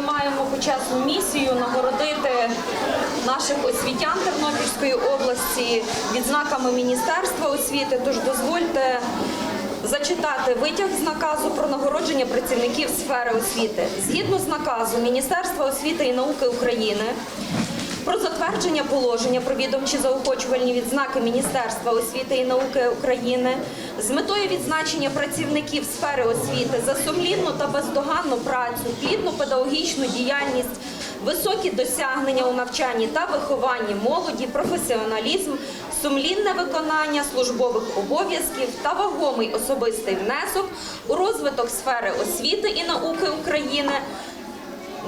ми маємо почесну місію нагородити наших освітян Тернопільської області відзнаками Міністерства освіти. Тож дозвольте зачитати витяг з наказу про нагородження працівників сфери освіти. Згідно з наказу Міністерства освіти і науки України. Про затвердження положення про відомчі заохочувальні відзнаки Міністерства освіти і науки України з метою відзначення працівників сфери освіти за сумлінну та бездоганну працю, плідну педагогічну діяльність, високі досягнення у навчанні та вихованні молоді, професіоналізм, сумлінне виконання службових обов'язків та вагомий особистий внесок у розвиток сфери освіти і науки України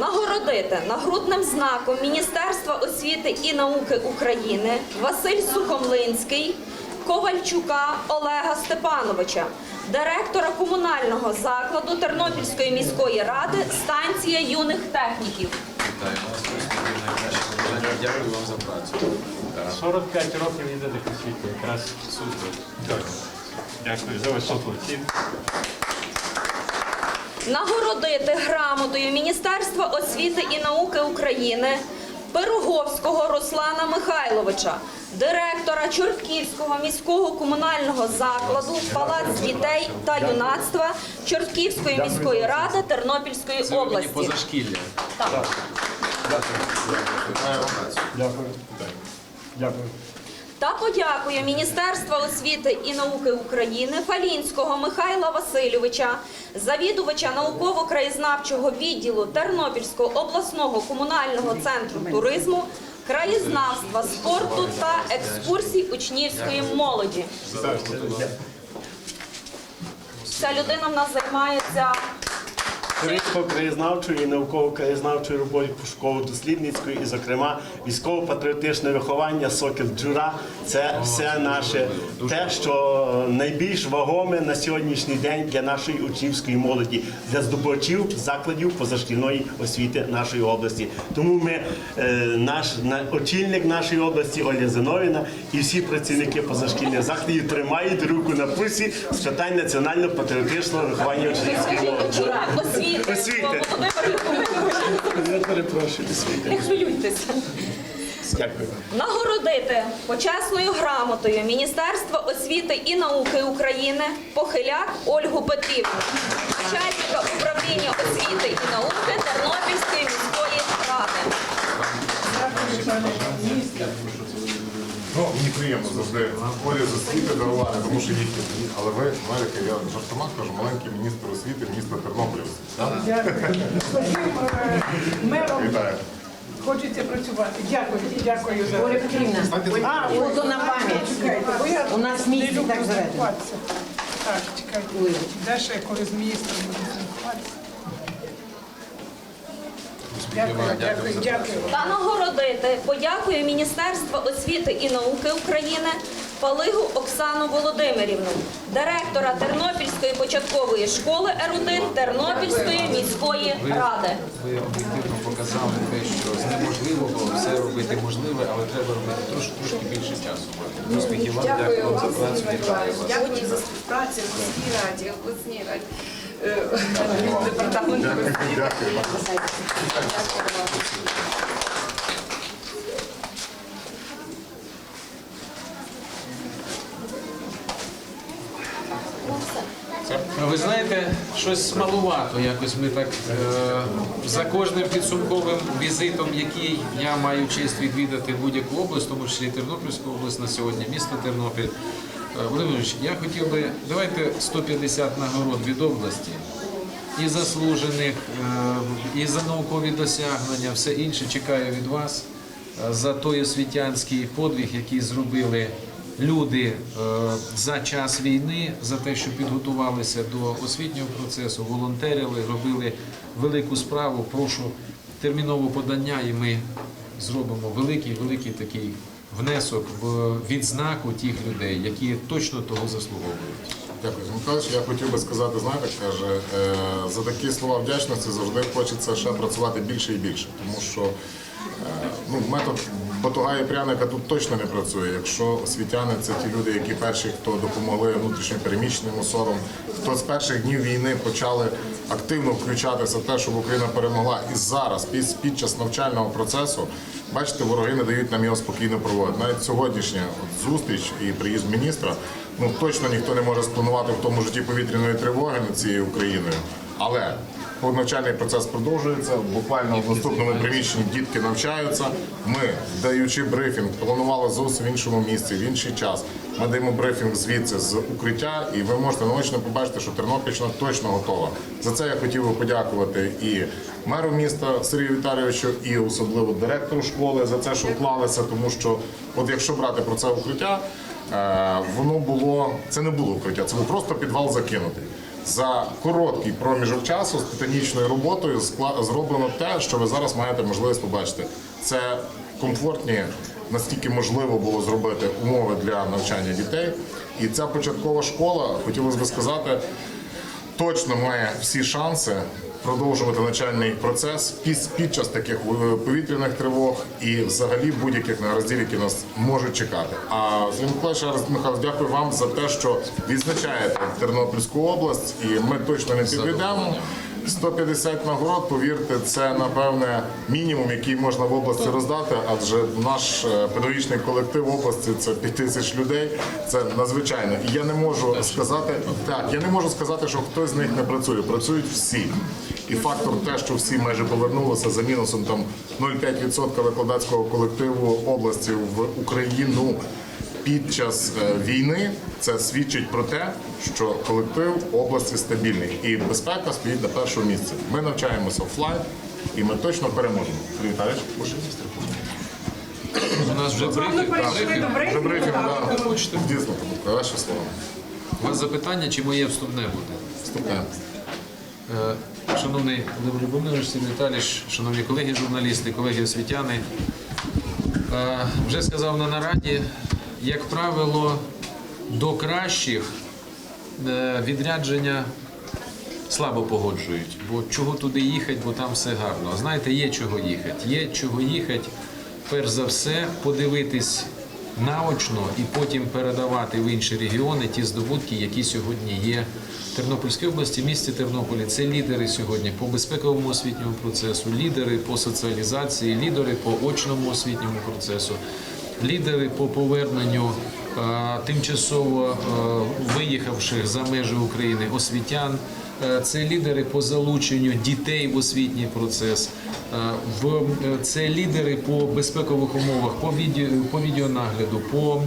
Нагородити нагрудним знаком Міністерства освіти і науки України Василь Сухомлинський, Ковальчука Олега Степановича, директора комунального закладу Тернопільської міської ради станція юних техніків. Дякую вам за працю. 45 років їздити по світі, якраз супер. Дякую за високу оцінку. Нагородити грамотою Міністерства освіти і науки України Пироговського Руслана Михайловича, директора Чортківського міського комунального закладу Палац дітей та юнацтва Чортківської міської ради Тернопільської Це області. позашкілля. Так. Дякую. Дякую. Та подякує Міністерства освіти і науки України Фалінського Михайла Васильовича, завідувача науково-краєзнавчого відділу Тернопільського обласного комунального центру туризму, краєзнавства, спорту та екскурсій учнівської молоді. Ця людина в нас займається Туристсько-краєзнавчою і науково-краєзнавчою роботою пошуково-дослідницькою і, зокрема, військово-патріотичне виховання Сокіл Джура. Це все наше те, що найбільш вагоме на сьогоднішній день для нашої учнівської молоді, для здобувачів закладів позашкільної освіти нашої області. Тому ми, е, наш на- очільник нашої області Оля Зиновіна і всі працівники позашкільних закладів тримають руку на пульсі з питань національно-патріотичного виховання учнівської молоді. Освіти. Я перепрошую, освіти. Не хвилюйтеся. Дякую. Нагородити почесною грамотою Міністерства освіти і науки України Похиляк Ольгу Петрівну, начальника управління освіти і науки Ну, мені приємно завжди полі з освіти дарувати, тому що їхні. Але ви знаєте, я жартома кажу, маленький міністр освіти міста Тернополя. Мером Вітаю. хочеться працювати. Дякую, дякую за Оля Петрівна, А, ой, фото на пам'ять. чекайте, бо я У нас не люблю так заведено. спілкуватися. Так, чекайте. Ой. Де ще коли з міністром буду Дякую, дякую, дякую. Та нагородити подякую Міністерства освіти і науки України Палигу Оксану Володимирівну, директора Тернопільської початкової школи Ерудит Тернопільської міської ради. Ви об'єктивно показали те, що з неможливого все робити можливе, але треба робити трошки, трошки більше часу. Успіхів вам, дякую вам за працю. Дякую за співпрацю в міській раді, обласній раді, освіти. Ну, Ви знаєте, щось малувато. Якось ми так е, за кожним підсумковим візитом, який я маю честь відвідати будь-яку область, тому числі Тернопільську область на сьогодні, місто Тернопіль. Е, Володимир Ильич, я хотів би, давайте 150 нагород від області. І заслужених, е, і за наукові досягнення, все інше чекаю від вас е, за той освітянський подвиг, який зробили люди за час війни, за те, що підготувалися до освітнього процесу, волонтерили, робили велику справу. Прошу термінове подання, і ми зробимо великий, великий такий внесок в відзнаку тих людей, які точно того заслуговують. Дякую, Михайлович. Я хотів би сказати, знаєте, каже, е, за такі слова вдячності завжди хочеться ще працювати більше і більше, тому що е, ну, метод Батуга і пряника тут точно не працює. Якщо освітяни це ті люди, які перші, хто допомогли внутрішньо переміщеним особам, хто з перших днів війни почали активно включатися в те, щоб Україна перемогла. І зараз, під, під час навчального процесу, бачите, вороги не дають нам його спокійно проводити. Навіть сьогоднішня зустріч і приїзд міністра, ну точно ніхто не може спланувати в тому житті повітряної тривоги над цією Україною. Але навчальний процес продовжується. Буквально в наступному приміщенні дітки навчаються. Ми, даючи брифінг, планували зовсім в іншому місці, в інший час. Ми даємо брифінг звідси з укриття, і ви можете наочно побачити, що Тернопільщина точно готова. За це я хотів би подякувати і меру міста Сергію Віталійовичу, і особливо директору школи за це, що вклалися, тому що, от якщо брати про це укриття. Е, воно було це не було укриття, це був просто підвал закинутий. За короткий проміжок часу з титанічною роботою зроблено те, що ви зараз маєте можливість побачити. Це комфортні, наскільки можливо було зробити умови для навчання дітей. І ця початкова школа, хотілося б сказати, точно має всі шанси продовжувати навчальний процес під, під час таких е, повітряних тривог і взагалі будь-яких негараздів, які нас можуть чекати. А Миколаївич, Михайло, дякую вам за те, що відзначаєте Тернопільську область, і ми точно не підведемо. 150 нагород, повірте, це напевне мінімум, який можна в області роздати, адже наш е, педагогічний колектив області це 5 тисяч людей. Це надзвичайно. І я не можу сказати, так, я не можу сказати, що хтось з них не працює. Працюють всі. І фактор те, що всі майже повернулися за мінусом там 0,5% викладацького колективу області в Україну під час е, війни це свідчить про те, що колектив області стабільний і безпека стоїть на першому місці. Ми навчаємося офлайн і ми точно переможемо. Сергій Віталійович. У нас вже брифінг. Дійсно, ваші слова. У вас запитання чи моє вступне буде? Вступаємо. Е, Шановний Любомирович, Сергій Віталійович, шановні колеги журналісти, колеги освітяни, е, вже сказав на нараді, як правило, до кращих е, відрядження слабо погоджують. Бо чого туди їхати, бо там все гарно. Знаєте, є чого їхати. Є чого їхати, перш за все, подивитись наочно і потім передавати в інші регіони ті здобутки, які сьогодні є в Тернопільській області, місті Тернополі. Це лідери сьогодні по безпековому освітньому процесу, лідери по соціалізації, лідери по очному освітньому процесу, лідери по поверненню е, тимчасово е, виїхавших за межі України освітян. Е, Це лідери по залученню дітей в освітній процес. Це лідери по безпекових умовах, по відео, по відеонагляду, по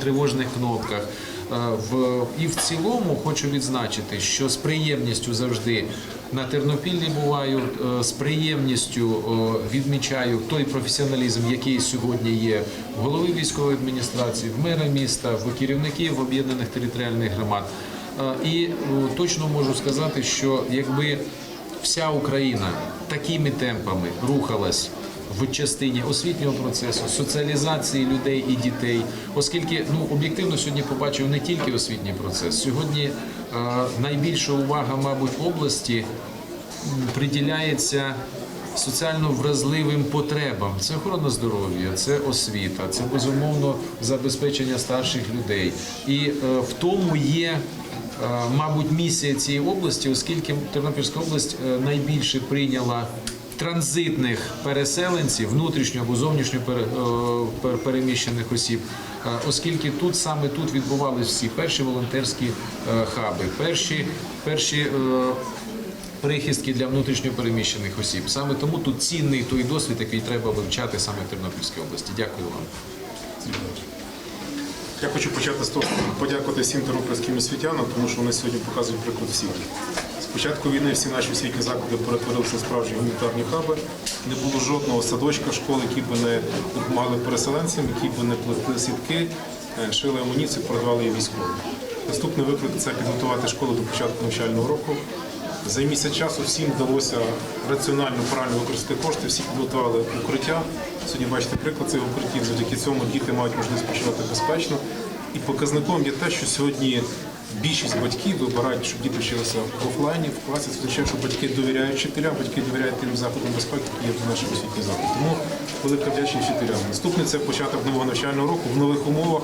тривожних кнопках. Е, В і в цілому хочу відзначити, що з приємністю завжди на Тернопіллі буваю, е, з приємністю е, відмічаю той професіоналізм, який сьогодні є в голови військової адміністрації, в мера міста, в керівників об'єднаних територіальних громад. І точно можу сказати, що якби вся Україна такими темпами рухалась в частині освітнього процесу, соціалізації людей і дітей, оскільки ну об'єктивно сьогодні побачив не тільки освітній процес. Сьогодні е, найбільша увага, мабуть, області приділяється соціально вразливим потребам. Це охорона здоров'я, це освіта, це безумовно забезпечення старших людей. І е, в тому є. е, Мабуть, місія цієї області, оскільки Тернопільська область е, найбільше прийняла транзитних переселенців, внутрішньо або зовнішньо е, пер- переміщених осіб, е, оскільки тут саме тут відбувалися всі перші волонтерські е, хаби, перші перші. прихистки для внутрішньопереміщених осіб. Саме тому тут цінний той досвід, який треба вивчати саме в Тернопільській області. Дякую вам. Я хочу почати з того, подякувати всім тернопільським освітянам, тому що вони сьогодні показують приклад всіх. Початку війни всі наші освітні заклади перетворилися в справжні гуманітарні хаби. Не було жодного садочка, школи, які б не допомагали переселенцям, які б не платили сітки, е, шили амуніцію, продавали її військовим. Наступний виклик це підготувати школу до початку навчального року. За місяць часу всім вдалося раціонально, правильно використати кошти, всі підготували укриття. Сьогодні бачите приклад цих укриттів. Завдяки цьому діти мають можливість почувати безпечно. І показником є те, що сьогодні більшість батьків вибирають, щоб діти вчилися в офлайні, в класі. Означає, що батьки довіряють вчителям, батьки довіряють тим заходам безпеки, які є в наших освітніх закладах. Тому велика вдячність вчителям. Наступне це початок нового навчального року в нових умовах,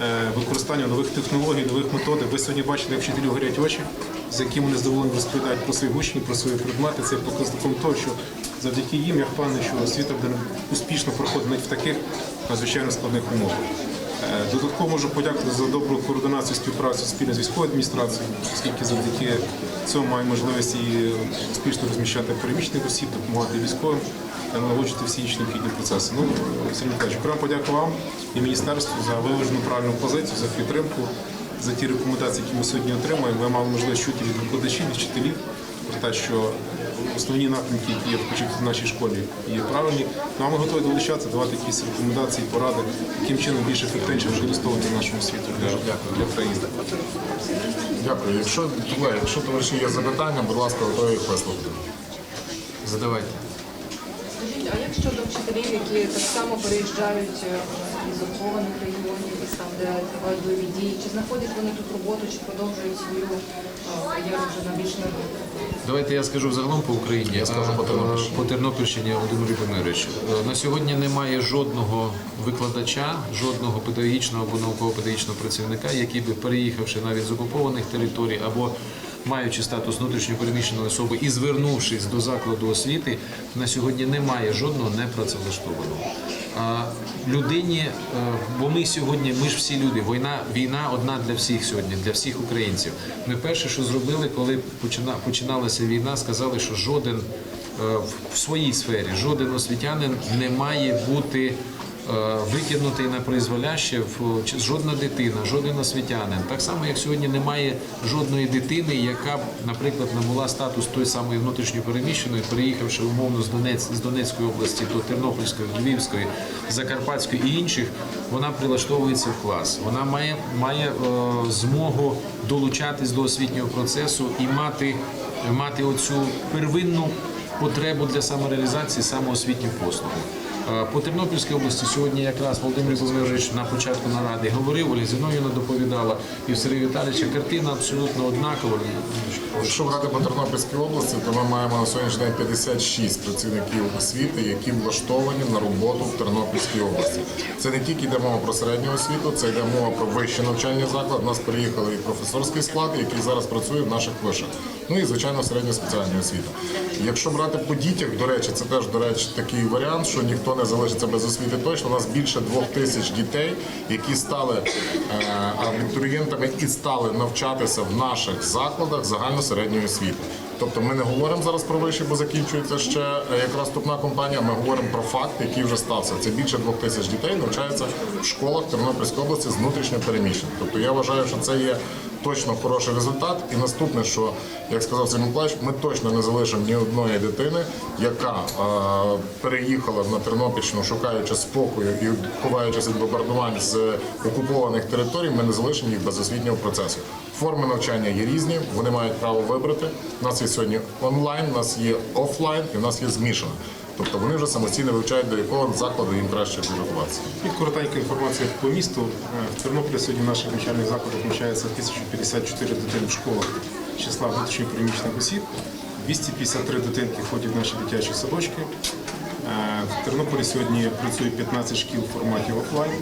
е, використання нових технологій, нових методик. Ви сьогодні бачите, як вчителю горять очі, з якими вони задоволені розповідають про своїх учнів, про свої предмети. Це показником того, що завдяки їм я впевнений, що освіта буде успішно проходити навіть в таких надзвичайно складних умовах. Е, Додатково можу подякувати за добру координацію співпрацю спільно з військовою адміністрацією, оскільки завдяки цьому маю можливість і успішно розміщати переміщених осіб, допомагати військовим та налагоджувати всі інші необхідні процеси. Ну, Сергій Миколаївич, окремо подяку вам і міністерству за виважену правильну позицію, за підтримку, за ті рекомендації, які ми сьогодні отримуємо. Ви мали можливість чути від викладачів, від вчителів про те, що основні напрямки, які є в нашій школі, є правильні. Ну, а ми готові долучатися, давати якісь рекомендації, поради, яким чином більш ефективніше використовувати нашому світі для, для країни. Дякую. Якщо якщо товариші є запитання, будь ласка, готові їх висловити. Задавайте. Скажіть, а як щодо вчителів, які так само переїжджають е, із окупованих регіонів, де тривають бойові дії, чи знаходять вони тут роботу, чи продовжують свою е, кар'єру вже на більш на Давайте я скажу взагалом по Україні. Я скажу по Тернопільщині. е, По Тернопільщині Володимир Любомирович. Е, На сьогодні немає жодного викладача, жодного педагогічного або науково-педагогічного працівника, який би переїхавши навіть з окупованих територій або маючи статус внутрішньопереміщеної особи і звернувшись до закладу освіти, на сьогодні немає жодного непрацевлаштованого. Людині, е, бо ми сьогодні, ми ж всі люди, війна, війна одна для всіх сьогодні, для всіх українців. Ми перше, що зробили, коли починалася війна, сказали, що жоден е, в- своїй сфері, жоден освітянин не має бути викинутий на призволяще в жодна дитина, жоден освітянин. Так само, як сьогодні немає жодної дитини, яка б, наприклад, набула статус той самої внутрішньопереміщеної, переїхавши умовно з Донець з Донецької області до Тернопільської, Львівської, Закарпатської і інших, вона прилаштовується в клас. Вона має має е, змогу долучатись до освітнього процесу і мати, мати оцю первинну потребу для самореалізації самоосвітніх послуг. Е, По Тернопільській області сьогодні якраз Володимир Володимирович на початку наради говорив, Оля Зінов'ївна доповідала, і в Сергія Віталійовича картина абсолютно однакова. Якщо брати по Тернопільській області, то ми маємо на сьогоднішній день 56 працівників освіти, які влаштовані на роботу в Тернопільській області. Це не тільки йде мова про середню освіту, це йде мова про вищі навчальні заклади. У нас приїхали і професорський склад, який зараз працює в наших вишах. Ну і звичайно середня спеціальна освіта. Якщо брати по дітях, до речі, це теж до речі такий варіант, що ніхто не залишиться без освіти. Точно у нас більше двох тисяч дітей, які стали е, абітурієнтами і стали навчатися в наших закладах загально-середньої освіти. Тобто ми не говоримо зараз про виші, бо закінчується ще е, якраз вступна компанія. Ми говоримо про факт, який вже стався. Це більше двох тисяч дітей навчаються в школах Тернопільської області з внутрішньо переміщень. Тобто я вважаю, що це є точно хороший результат. І наступне, що як сказав Сергій Миколаївич, ми точно не залишимо ні одної дитини, яка е, переїхала на Тернопільщину, шукаючи спокою і ховаючись від бомбардувань з окупованих територій. Ми не залишимо їх без освітнього процесу. Форми навчання є різні, вони мають право вибрати. У нас є сьогодні онлайн, у нас є офлайн і у нас є змішано. Тобто вони вже самостійно вивчають, до якого закладу їм краще підготуватися. І коротенька інформація по місту. Е, В Тернополі сьогодні в наших навчальних закладах навчається 1054 дитини в школах числа внутрішньо переміщених осіб. 253 дитинки ходять в наші дитячі садочки. Е, В Тернополі сьогодні працює 15 шкіл в форматі офлайн,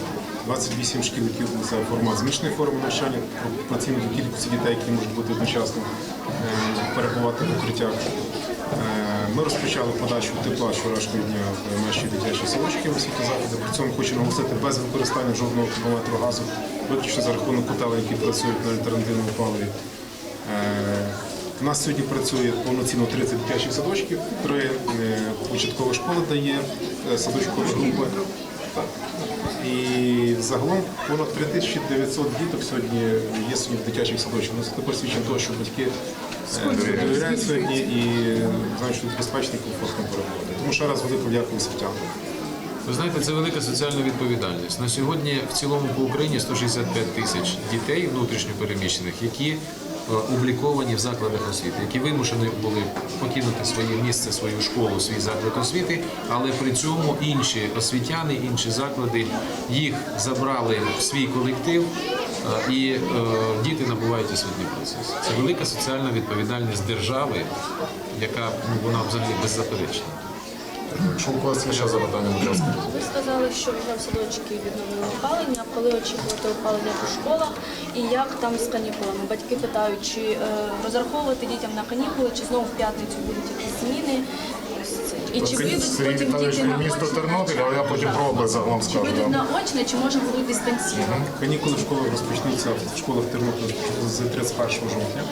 28 шкіл, які це формат змішаної форми навчання, пропорційно до кількості дітей, які можуть бути одночасно е, перебувати в укриттях. Е, Ми розпочали подачу тепла вчорашнього дня в наші дитячі садочки освіті заходи. При цьому хочу наголосити без використання жодного кубометру газу, виключно за рахунок котелень, які працюють на альтернативному паливі. Е, У нас сьогодні працює повноцінно 30 дитячих садочків, три е, початкова школа дає е, садочкові групи. І загалом понад 3900 діток сьогодні є сьогодні в дитячих садочках. Ну, Це також свідчить того, що батьки е, довіряють сьогодні і знають, що тут безпечно комфортно перебувати. Тому ще раз велике дякую світянам. Ви знаєте, це велика соціальна відповідальність. На сьогодні в цілому по Україні 165 тисяч дітей внутрішньопереміщених, які е, обліковані в закладах освіти, які вимушені були покинути своє місце, свою школу, свій заклад освіти, але при цьому інші освітяни, інші заклади їх забрали в свій колектив. е, І е, діти набувають освітній процес. Це велика соціальна відповідальність держави, яка ну, вона взагалі беззаперечна. Якщо у є ще запитання, будь ласка. Ви сказали, що вже в садочки відновили опалення, коли очікувати опалення по школах і як там з канікулами? Батьки питають, чи е, розраховувати дітям на канікули, чи знову в п'ятницю будуть якісь зміни. І чи вийдуть Сергій потім Віталійович, діти на місто очне? Тернопіль, але я потім про область загалом Чи скажу. вийдуть да. на очне, чи може будуть дистанційно? Канікули в школах розпочнуться в школах Тернополя з 31 жовтня.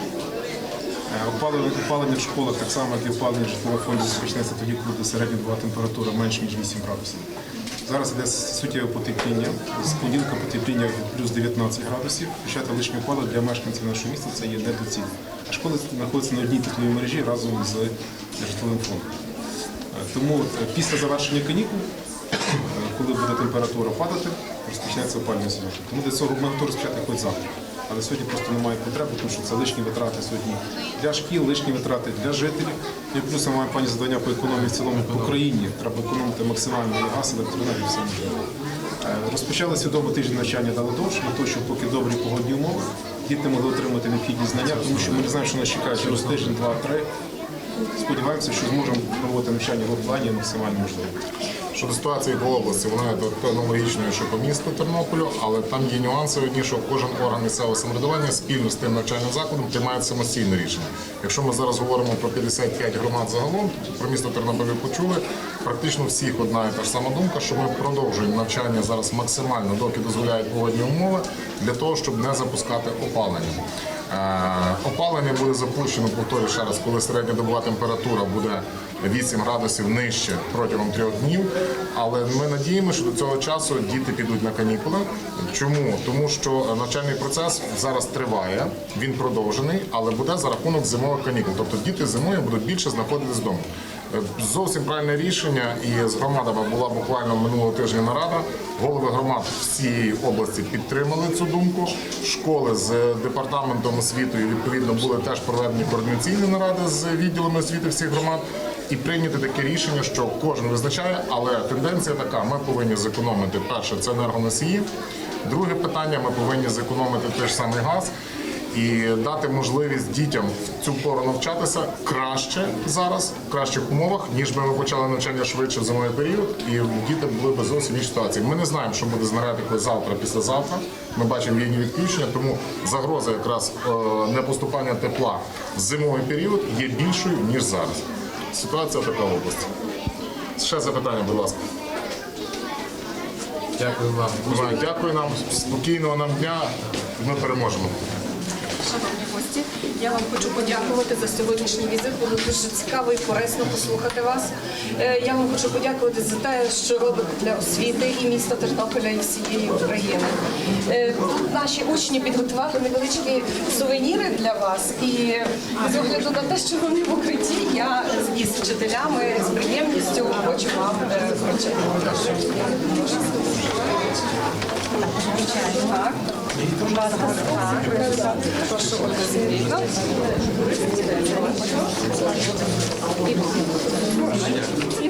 Е, Опалення, опалення в школах так само, як і опалення в житловому фонді розпочнеться тоді, коли буде середня була температура менше, ніж 8 градусів. Зараз йде суттєве потепління. З понеділка потепління плюс 19 градусів. Почати лишнє опалення для мешканців нашого міста це є недоцільно. А школи знаходяться на одній тепловій мережі разом з житловим фондом. Е, Тому е, після завершення канікул, е, коли буде температура падати, розпочнеться опалювальний сезон. Тому для цього ми готові розпочати хоч завтра. Але сьогодні просто немає потреби, тому що це лишні витрати сьогодні для шкіл, лишні витрати для жителів. І плюс ми маємо пані завдання по економії в цілому по Україні. Треба економити максимально і газ, електроенергію, все. Е, Розпочали свідомо тиждень навчання дали довше, для того, щоб поки добрі погодні умови, діти могли отримати необхідні знання, тому що ми не знаємо, що нас чекає через тиждень, два-три. Сподіваємося, що зможемо проводити навчання в офлайні максимально можливо. Щодо ситуації по області, вона є аналогічною, що по місту Тернополю, але там є нюанси одні, що кожен орган місцевого самоврядування спільно з тим навчальним закладом приймає самостійне рішення. Якщо ми зараз говоримо про 55 громад загалом, про місто Тернополь ви почули, практично всіх одна і та ж сама думка, що ми продовжуємо навчання зараз максимально, доки дозволяють погодні умови, для того, щоб не запускати опалення. Е, Опалення буде запущено, повторюю ще раз, коли середньодобова температура буде 8 градусів нижче протягом трьох днів. Але ми надіємося, що до цього часу діти підуть на канікули. Чому? Тому що навчальний процес зараз триває, він продовжений, але буде за рахунок зимових канікул. Тобто діти зимою будуть більше знаходитись вдома. Зовсім правильне рішення, і з громадами була буквально минулого тижня нарада. Голови громад всієї області підтримали цю думку. Школи з департаментом освіти відповідно були теж проведені координаційні наради з відділами освіти всіх громад. І прийняти таке рішення, що кожен визначає, але тенденція така: ми повинні зекономити перше це енергоносії. Друге питання: ми повинні зекономити той ж самий газ і дати можливість дітям в цю пору навчатися краще зараз, в кращих умовах, ніж би ми почали навчання швидше в зимовий період, і діти були б зовсім іншій ситуації. Ми не знаємо, що буде з енергетикою завтра, післязавтра. Ми бачимо війні відключення, тому загроза якраз е, непоступання тепла в зимовий період є більшою ніж зараз. Ситуація така в області. Ще запитання, будь ласка. Дякую вам. Дякую нам, спокійного нам дня. Ми переможемо. Шановні гості, я вам хочу подякувати за сьогоднішній візит. Було дуже цікаво і корисно послухати вас. Е, Я вам хочу подякувати за те, що робите для освіти і міста Тернополя і всієї України. Е, Тут наші учні підготували невеличкі сувеніри для вас. І з огляду на те, що вони в укритті, я із вчителями з приємністю хочу вам е, вручити. Прошу. Прошу, Thank you.